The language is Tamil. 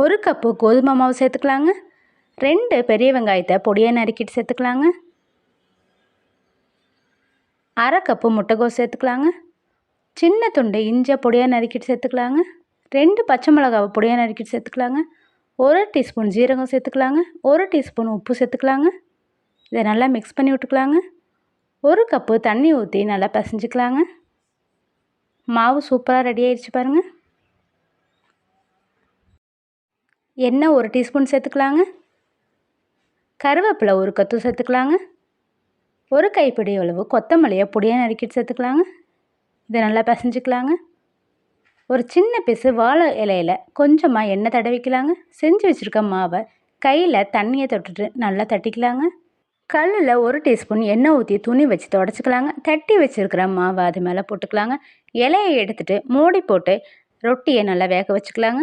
ஒரு கப்பு கோதுமை மாவு சேர்த்துக்கலாங்க. ரெண்டு பெரிய வெங்காயத்தை பொடியாக நறுக்கிட்டு சேர்த்துக்கலாங்க. அரை கப்பு முட்டைகோஸ் சேர்த்துக்கலாங்க. சின்ன துண்டு இஞ்சை பொடியாக நறுக்கிட்டு சேர்த்துக்கலாங்க. ரெண்டு பச்சை மிளகாவை பொடியாக நறுக்கிட்டு சேர்த்துக்கலாங்க. ஒரு டீஸ்பூன் ஜீரகம் சேர்த்துக்கலாங்க. ஒரு டீஸ்பூன் உப்பு சேர்த்துக்கலாங்க. இதை நல்லா மிக்ஸ் பண்ணி விட்டுக்கலாங்க. ஒரு கப்பு தண்ணி ஊற்றி நல்லா பிசைஞ்சிக்கலாங்க. மாவு சூப்பராக ரெடி ஆயிடுச்சு பாருங்கள் எண்ணெய் ஒரு டீஸ்பூன் சேர்த்துக்கலாங்க. கருவேப்பிலை ஒரு கத்து சேர்த்துக்கலாங்க. ஒரு கைப்பிடி அளவு கொத்தமல்லியை பொடியாக நறுக்கிட்டு சேர்த்துக்கலாங்க. இதை நல்லா பிசைஞ்சிக்கலாங்க. ஒரு சின்ன பீஸு வாழை இலையில் கொஞ்சமாக எண்ணெய் தடவிக்கலாங்க. செஞ்சு வச்சுருக்க மாவை கையில் தண்ணியை தொட்டுட்டு நல்லா தட்டிக்கலாங்க. கல்லில் ஒரு டீஸ்பூன் எண்ணெய் ஊற்றி துணி வச்சு தொடச்சிக்கலாங்க. தட்டி வச்சுருக்கிற மாவை அது மேலே போட்டுக்கலாங்க. இலையை எடுத்துகிட்டு மூடி போட்டு ரொட்டியை நல்லா வேக வச்சுக்கலாங்க.